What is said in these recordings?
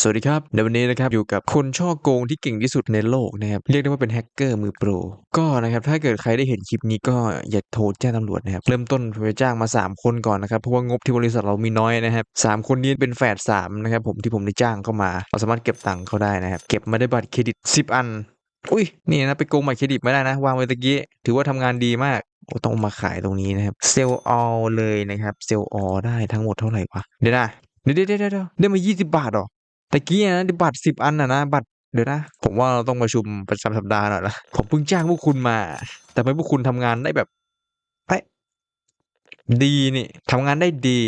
สวัสดีครับ ในวันนี้นะครับอยู่กับคนช่อโกงที่เก่งที่สุดในโลกนะครับเรียกได้ว่าเป็นแฮกเกอร์มือโปร ก็นะครับถ้าเกิดใครได้เห็นคลิปนี้ก็อย่าโทรแจ้งตำรวจนะครับเริ่มต้นไปจ้างมา 3 คนก่อนนะครับเพราะว่างบที่บริษัทเรามีน้อยนะครับสามคนนี้เป็นแฝดสามนะครับผมที่ผมได้จ้างเข้ามาเราสามารถเก็บตังค์เขาได้นะครับเก็บมาได้บัตรเครดิต 10 อัน อุ้ยนี่นะไปโกงบัตรเครดิตไม่ได้นะวางไว้ตะกี้ถือว่าทำงานดีมากโอ้ต้องมาขายตรงนี้นะครับเซลล์ออลเลยนะครับเซลล์ออลได้ทั้งหมดเท่าไหร่วะเดี๋ยวนะเดี๋ยวเดี๋ยวเดี๋ยวได้มา 20 บาทหรอ ตะกี้นะบัตรสิบอันนะนะบัตรเดี๋ยวนะ ผมว่าเราต้องประชุมประจำสัปดาห์หน่อยละผมเพิ่งจ้างพวกคุณมา แต่ไม่พวกคุณทำงานได้แบบเป๊ะดีนี่ทำงานได้ดี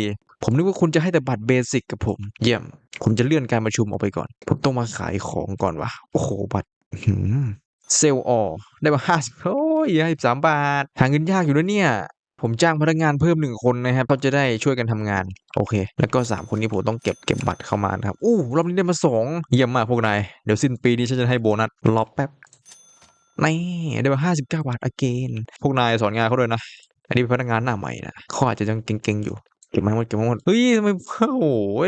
ผมนึกว่าคุณจะให้แต่บัตรเบสิกกับผม เยี่ยมผมจะเลื่อนการประชุมออกไปก่อน ผมต้องมาขายของก่อนวะโอ้โหบัตรเซลล์ออได้มาห้าสิบโอ้ยห้าสิบสามบาทหาเงินยากอยู่นะเนี่ย ผมจ้างพนักงานเพิ่มหนึ่งคนนะครับเขาจะได้ช่วยกันทำงาน โอเค แล้วก็สามคนนี้ผมต้องเก็บเก็บบัตรเข้ามาครับอู้รอบนี้ได้มาสองเยี่ยมมากพวกนายเดี๋ยวสิ้นปีนี้ฉันจะให้โบนัสรอแป๊บนี่ได้มาห้าสิบเก้าบาทอเกนพวกนายสอนงานเขาด้วยนะ อันนี้เป็นพนักงานหน้าใหม่นะเขาอาจจะยังเก่งๆอยู่เก็บมาหมดเก็บมาให้หมดเฮ้ยทำไมโอ้โห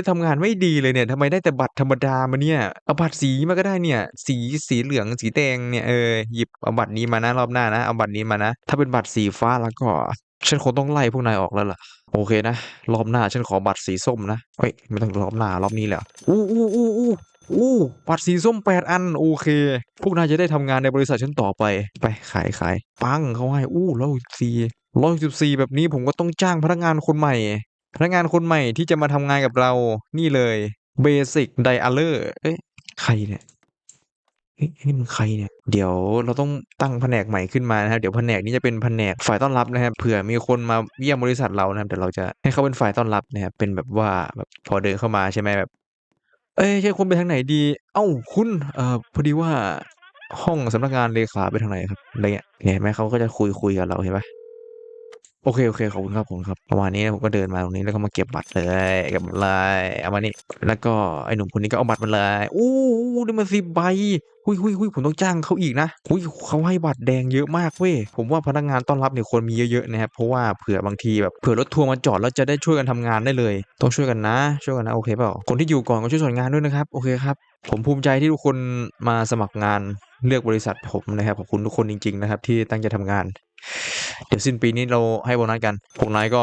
ทำงานไม่ดีเลยเนี่ยทำไมได้แต่บัตรธรรมดามาเนี่ยเอาบัตรสีมาก็ได้เนี่ย สีสีเหลืองสีแดงเนี่ยเออหยิบเอาบัตรนี้มานะรอบหน้านะเอาบัตรนี้มานะ ถ้าเป็นบัตรสีฟ้าแล้วก็ ฉันคงต้องไล่พวกนายออกแล้วล่ะ โอเคนะ รอบหน้าฉันขอบัตรสีส้มนะเอ้ยไม่ต้องรอบหน้ารอบนี้แหละอู้อู้อู้อู้อู้บัตรสีส้มแปดอัน โอเค พวกนายจะได้ทำงานในบริษัทฉันต่อไป ไปขายขายปังเขาให้อู้ร้อยสิบสี่ร้อยสิบสี่แบบนี้ผมก็ต้องจ้างพนักงานคนใหม่ พนักงานคนใหม่ที่จะมาทำงานกับเรา นี่เลยเบสิกไดอะเลอร์เอ๊ะใครเนี่ย เฮ้ยนี่มันใครเนี่ย เดี๋ยวเราต้องตั้งแผนกใหม่ขึ้นมานะครับ เดี๋ยวแผนกนี้จะเป็นแผนกฝ่ายต้อนรับนะครับเผื่อมีคนมาเยี่ยมบริษัทเรานะครับเดี๋ยวเราจะให้เขาเป็นฝ่ายต้อนรับนะครับเป็นแบบว่าแบบพอเดินเข้ามาใช่ไหมแบบ เอ้ยใช่คนไปทางไหนดี เอ้าคุณเอ่อพอดีว่าห้องสำนักงานเลขาไปทางไหนครับอะไรเงี้ยเนี่ยเห็นไหมเขาก็จะคุยคุยกับเราเห็นไหม โอเค โอเค ขอบคุณครับผมครับ ประมาณนี้ผมก็เดินมาตรงนี้แล้วก็มาเก็บบัตรเลยเก็บบัตรเลยเอามานี่แล้วก็ไอ้หนุ่มคนนี้ก็เอาบัตรมาเลยอู้อู้ได้มาสิบใบหุยหุยหุยผมต้องจ้างเขาอีกนะหุยเขาให้บัตรแดงเยอะมากเว้ยผมว่าพนักงานต้อนรับเนี่ยควรมีเยอะๆนะครับเพราะว่าเผื่อบางทีแบบเผื่อรถทัวร์มาจอดแล้วจะได้ช่วยกันทำงานได้เลย ต้องช่วยกันนะ ช่วยกันนะโอเคเปล่าคนที่อยู่ก่อนก็ช่วยสอนงานด้วยนะครับโอเคครับผมภูมิใจที่ทุกคนมาสมัครงาน เลือกบริษัทผมนะครับขอบคุณทุกคนจริง ๆ นะครับ ที่ตั้งใจทำงาน เดี๋ยวสิ้นปีนี้เราให้โบนัสกันพวกนายก็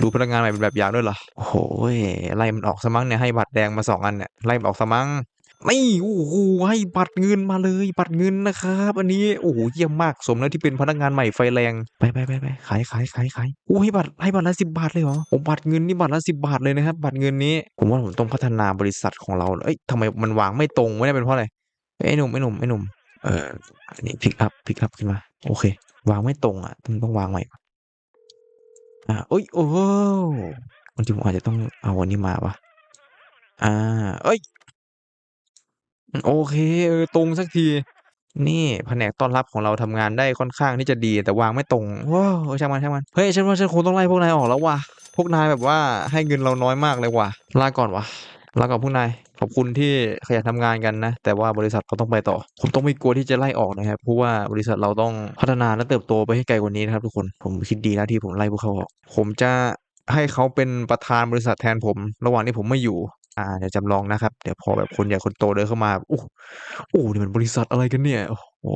ดูพนักงานใหม่เป็นแบบอย่างด้วยเหรอโอ้โหไล่มันออกสมั้งเนี่ยให้บัตรแดงมาสองอันเนี่ยไล่มันออกสมั้งไม่โอ้โหให้บัตรเงินมาเลย บัตรเงินนะครับ อันนี้โอ้โหเยี่ยมมากสมแล้วที่เป็นพนักงานใหม่ไฟแรงไปไปไปไปขายขายขายขายโอ้ให้บัตรให้บัตรละสิบบาทเลยเหรอผมบัตรเงินนี่บัตรละสิบบาทเลยนะครับ บัตรเงินนี้ ผมว่าผมต้องพัฒนาบริษัทของเราเอ้ยทำไมมันวางไม่ตรงไม่ได้เป็นเพราะอะไรไอ้หนุ่มไอ้หนุ่มไอ้หนุ่ม เอออันนี้พิกอัพพิกอัพขึ้นมา โอเค วางไม่ตรงอะต้องต้องวางใหม่อ่าเอ้ยโอ้โหบางทีผมอาจจะต้องเอาวันนี้มาวะอ่า เอ้ย โอเคเออตรงสักที นี่แผนกต้อนรับของเราทำงานได้ค่อนข้างที่จะดี แต่วางไม่ตรงว้าวช่างมันช่างมันเฮ้ยฉันว่าฉันคงต้องไล่พวกนายออกแล้วว่ะพวกนายแบบว่าให้เงินเราน้อยมากเลยว่ะลาก่อนว่ะลาก่อนพวกนาย ขอบคุณที่ขยันทำงานกันนะ แต่ว่าบริษัทเราต้องไปต่อ ผมต้องไม่กลัวที่จะไล่ออกนะครับ เพราะว่าบริษัทเราต้องพัฒนาและเติบโตไปให้ไกลกว่านี้นะครับทุกคน ผมคิดดีนะที่ผมไล่พวกเขาออก ผมจะให้เขาเป็นประธานบริษัทแทนผม ระหว่างที่ผมไม่อยู่อ่าเดี๋ยวจำลองนะครับ เดี๋ยวพอแบบคนใหญ่คนโตเดินเข้ามาโอ้โอ้นี่มันบริษัทอะไรกันเนี่ย โอ้โห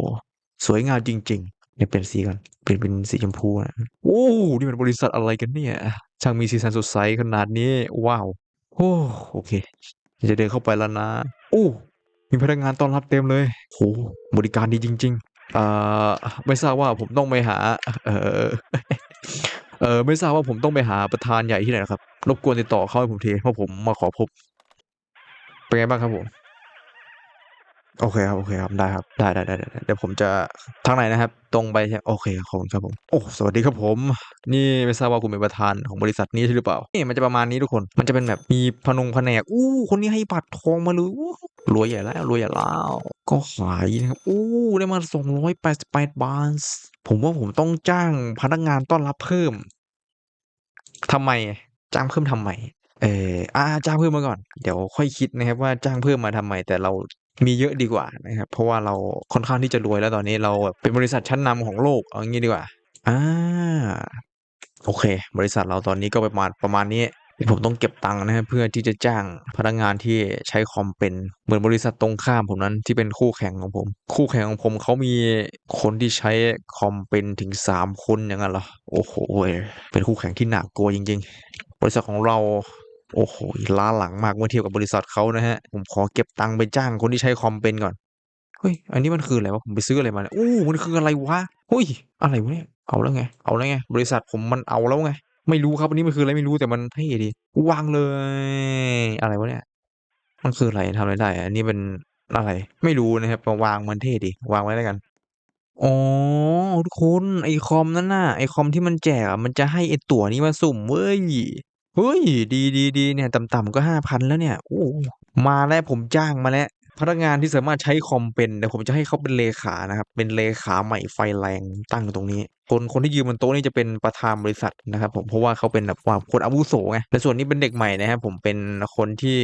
สวยงามจริง ๆเดี๋ยเปลี่ยนสีก่อนเปลี่ยนเป็นสีชมพูนะโอ้นี่มันบริษัทอะไรกันเนี่ย ช่างมีสีสันสดใสขนาดนี้ ว้าวโอ้โอเค จะเดินเข้าไปแล้วนะอู้มีพนักงานต้อนรับเต็มเลยโหบริการดีจริงๆเอ่อไม่ทราบว่าผมต้องไปหา เออเออไม่ทราบว่าผมต้องไปหาประธานใหญ่ที่ไหนนะครับ รบกวนติดต่อเขาให้ผมทีเพราะผมมาขอพบ เป็นไงบ้างครับผม โอเคครับ โอเคครับ ได้ครับ ได้ได้ได้เดี๋ยวผมจะทางไหนนะครับ ตรงไปใช่โอเคขอบคุณครับผม โอ้ สวัสดีครับผม นี่ไม่ทราบว่าคุณเป็นประธานของบริษัทนี้ใช่หรือเปล่า นี่มันจะประมาณนี้ทุกคน มันจะเป็นแบบมีพนงแผนก อู้ คนนี้ให้บัตรทองมาเลยอู้รวยใหญ่แล้วรวยใหญ่แล้ว ก็ขายนะครับ อู้ ได้มาสองร้อยแปดสิบแปดบาทผมว่าผมต้องจ้างพนักงานต้อนรับเพิ่มทำไม จ้างเพิ่มทำไมเอออ่าจ้างเพิ่มมาก่อน เดี๋ยวค่อยคิดนะครับว่าจ้างเพิ่มมาทำไม แต่เรา มีเยอะดีกว่านะครับ เพราะว่าเราค่อนข้างที่จะรวยแล้วตอนนี้เราเป็นบริษัทชั้นนำของโลกเอางี้ดีกว่า อ่า โอเค บริษัทเราตอนนี้ก็ประมาณประมาณนี้ผมต้องเก็บตังค์นะครับเพื่อที่จะจ้างพนักงานที่ใช้คอมเป็นเหมือนบริษัทตรงข้ามผมนั้นที่เป็นคู่แข่งของผม คู่แข่งของผมเขามีคนที่ใช้คอมเป็นถึงสามคนอย่างนั้นเหรอโอ้โหเป็นคู่แข่งที่หนักกลัวจริง ๆ บริษัทของเรา โอ้โหล้าหลังมากเมื่อเทียบกับบริษัทเขานะฮะ ผมขอเก็บตังค์ไปจ้างคนที่ใช้คอมเป็นก่อน เฮ้ย อันนี้มันคืออะไรวะ ผมไปซื้ออะไรมาเนี่ยอู้มันคืออะไรวะเฮ้ย อะไรวะเนี่ย เอาแล้วไง เอาแล้วไง บริษัทผมมันเอาแล้วไง ไม่รู้ครับอันนี้มันคืออะไรไม่รู้แต่มันเท่ดีวางเลย อะไรวะเนี่ย มันคืออะไรทำอะไรได้ อันนี้เป็นอะไร ไม่รู้นะครับวางมันเท่ดี วางไว้แล้วกันอ๋อทุกคนไอคอมนั่นน่ะไอคอมที่มันแจกอะมันจะให้ไอตั๋วนี้มาสุ่มเว้ย ฮ้ย ดีดีดีเนี่ย ต่ำๆก็ห้าพันแล้วเนี่ย โอ้ มาแล้วผมจ้างมาแล้ว พนักงานที่สามารถใช้คอมเป็นเดี๋ยวผมจะให้เขาเป็นเลขานะครับ เป็นเลขาใหม่ไฟแรงตั้งตรงนี้ คนคนที่ยืนบนโต๊ะนี่จะเป็นประธานบริษัทนะครับผมเพราะว่าเขาเป็นแบบว่าคนอาวุโสไงและส่วนนี้เป็นเด็กใหม่นะครับผมเป็นคนที่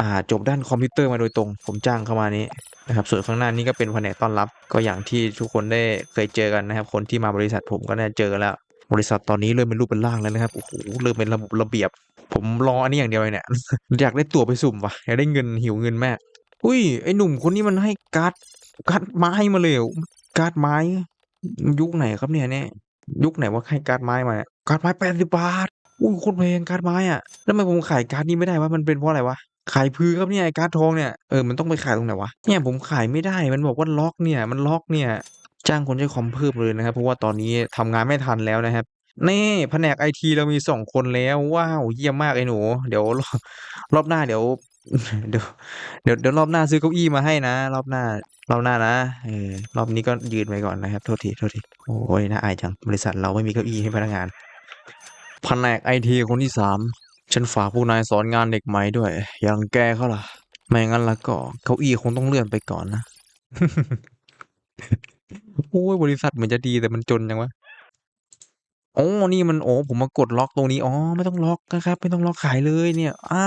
อ่าจบด้านคอมพิวเตอร์มาโดยตรง ผมจ้างเข้ามานี้นะครับส่วนข้างหน้านี้ก็เป็นแผนกต้อนรับ ก็อย่างที่ทุกคนได้เคยเจอกันนะครับ คนที่มาบริษัทผมก็ได้เจอแล้ว บริษัทตอนนี้เริ่มเป็นรูปเป็นร่างแล้วนะครับโอ้โหเริ่มเป็นระบบระเบียบ ผมรออันนี้อย่างเดียวเลยเนี่ยอยากได้ตั๋วไปสุ่มวะอยากได้เงินหิวเงินแมากอุ้ยไอหนุ่มคนนี้มันให้การ์ดการ์ดไม้มาเลยการ์ดไม้ ยุคไหนครับเนี่ยเนี่ยยุคไหนว่าให้การ์ดไม้มาการ์ดไม้แปดสิบบาทอุ้ยคตรแพงการ์ดไม้อะแล้วทำไมผมขายการ์ดนี้ไม่ได้วะมันเป็นเพราะอะไรวะขายพื้ครับเนี่ยการ์ดทองเนี่ยเออมันต้องไปขายตรงไหนวะเนี่ยผมขายไม่ได้มันบอกว่าล็อกเนี่ยมันล็อกเนี่ย จ้างคนใช้คอมเพิ่มเลยนะครับ เพราะว่าตอนนี้ทำงานไม่ทันแล้วนะครับนี่แผนกไอทีเรามีสองคนแล้ว ว้าว เยี่ยมมากไอ้หนู เดี๋ยวรอบหน้าเดี๋ยวเดี๋ยวเดี๋ยวเดี๋ยวรอบหน้าซื้อเก้าอี้มาให้นะ รอบหน้ารอบหน้านะเออรอบนี้ก็ยืนไปก่อนนะครับ โทษทีโทษทีโอ้ยน่าอายจังบริษัทเราไม่มีเก้าอี้ให้พนักงานแผนกไอทีคนที่สามฉันฝากผู้นายสอนงานเด็กใหม่ด้วย อย่างแกเขาล่ะ ไม่งั้นล้วก็เก้าอี้คงต้องเลื่อนไปก่อนนะ โอ้ยบริษัทเหมือนจะดีแต่มันจนจังวะโอ๋อนี่มันโอ๋อผมมากดล็อกตรงนี้อ๋อไม่ต้องล็อกนะครับ ไม่ต้องล็อกขายเลยเนี่ยอา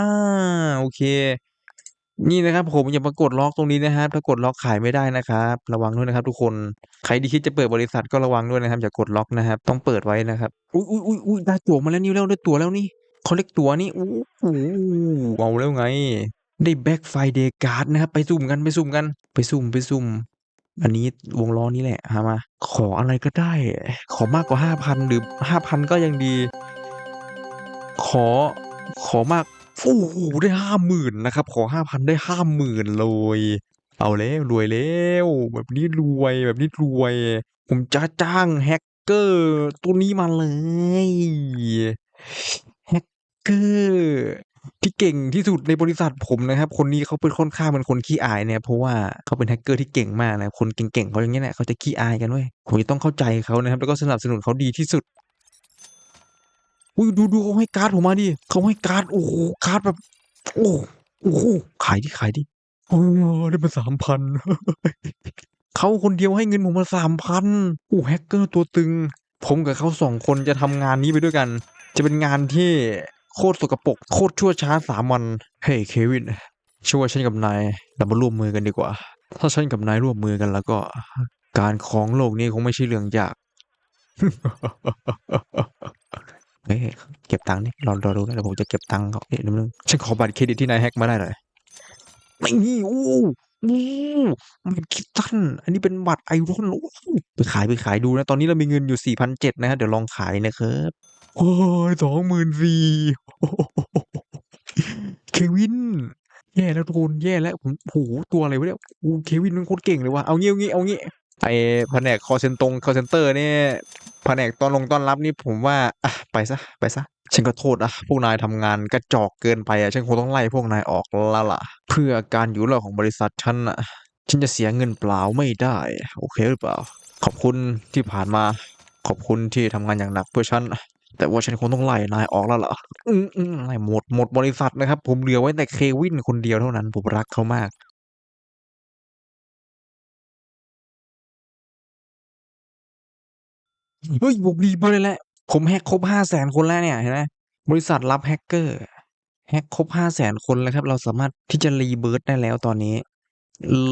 โอเค นี่นะครับ ผมอย่ามากดล็อกตรงนี้นะครับ ถ้ากดล็อกขายไม่ได้นะครับ ระวังด้วยนะครับ ทุกคนใครที่คิดจะเปิดบริษัทก็ระวังด้วยนะครับอย่ากดล็อกนะครับ ต้องเปิดไว้นะครับอุ๊ยๆๆๆได้ตั๋วมาแล้วนี่แล้วได้ตั๋วแล้วนี่เขาเรียกตั๋วนี่โอ้โฮเอาแล้วไง ได้ Black Friday Card นะครับ ไปสุ่มกันไปสุ่มกัน ไปสุ่มไปสุ่ม อันนี้วงล้อนี้แหละหามา ขออะไรก็ได้ ขอมากกว่า5,000หรือ5,000ก็ยังดี ขอขอมากโอ้โฮได้50,000นนะครับ ขอ5,000ได้50,000เลยเอาแล้วรวยแล้วแบบนี้รวยแบบนี้รวย ผมจะจ้างแฮกเกอร์ตัวนี้มาเลยแฮกเกอร์ ที่เก่งที่สุดในบริษัทผมนะครับ คนนี้เขาเป็นค่อนข้างเป็นคนขี้อายเนะครับเพราะว่าเขาเป็นแฮกเกอร์ที่เก่งมากนะคนเก่งๆเขาอย่างเงี้ยแหละเขาจะขี้อายกันเว้ยผมจะต้องเข้าใจเขานะครับ แล้วก็สนับสนุนเขาดีที่สุดอุ๊ยดูๆเขาให้การ์ดผมมาดิเขาให้การ์ดโอ้โฮการ์ดแบบ โอ้โอ้โฮขายดิขายดิเออได้มา3,000เขาคนเดียวให้เงินผมมา3,000โอ้แฮกเกอร์ตัวตึง ผมกับเขา2คนจะทำงานนี้ไปด้วยกัน จะเป็นงานที่ โคตรสกปรกโคตรชั่วช้า3วันเฮ้ยเควินฉันว่าฉันกับนายเรามาร่วมมือกันดีกว่า ถ้าฉันกับนายร่วมมือกันแล้วก็ การครองโลกนี้คงไม่ใช่เรื่องยากเฮ้ยเก็บตังค์ดิรอรอดูนะเดี๋ยวผมจะเก็บตังค์เขาเอ๊ะแป๊บนึงฉันขอบัตรเครดิตที่นายแฮกมาได้หน่อยนี่โอ้โอ้มันคิตตันอันนี้เป็นบัตร Iron โอ้ไปขายไปขายดูนะ ตอนนี้เรามีเงินอยู่4,700นะครับเดี๋ยวลองขายนะครับ โอ้ย24,000เควิน แย่แล้วทุกคนแย่แล้วผมโอ้โฮตัวอะไรวะเนี่ยโอ้เควินม่งโคตรเก่งเลยว่ะเอางี้ๆเอางี้ไอ้แผนกคอเซนตงคอเซนเตอร์เนี่ยแผนกต้อนรงต้อนรับนี่ผมว่าอะไปเสียไปเสียฉันขอโทษนะพวกนายทำงานกระจอกเกินไปอะฉันคงต้องไล่พวกนายออกแล้วล่ะ เพื่อการอยู่รอดของบริษัทฉันน่ะฉันจะเสียเงินเปล่าไม่ได้ โอเคหรือเปล่า ขอบคุณที่ผ่านมา ขอบคุณที่ทำงานอย่างหนักเพื่อฉัน แต่ว่าฉันคงต้องไล่นายออกแล้วล่ะอืมๆไล่หมดหมดบริษัทนะครับ ผมเหลือไว้แต่เควินคนเดียวเท่านั้น ผมรักเขามากเฮ้ยผมรีบมาเลยแหละ ผมแฮกครบ500,000คนแล้วเนี่ยเห็นไหมบริษัทรับแฮกเกอร์แฮกครบ500,000คนแล้วครับ เราสามารถที่จะ rebirth ได้แล้วตอนนี้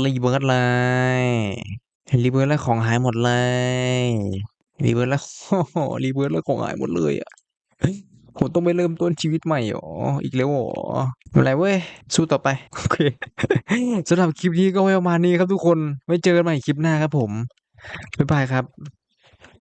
rebirth เลย rebirth แล้วของหายหมดเลย รีเวิร์สแล้วรีเวิร์สแล้วของหายหมดเลยอะเฮ้ยผมต้องไปเริ่มต้นชีวิตใหม่หรอ อีกแล้วหรออะไรเว้ย สู้ต่อไป โอเคสำหรับคลิปนี้ก็ไว้ประมาณนี้ครับทุกคน ไว้เจอกันใหม่คลิปหน้าครับผม บ๊ายบายครับ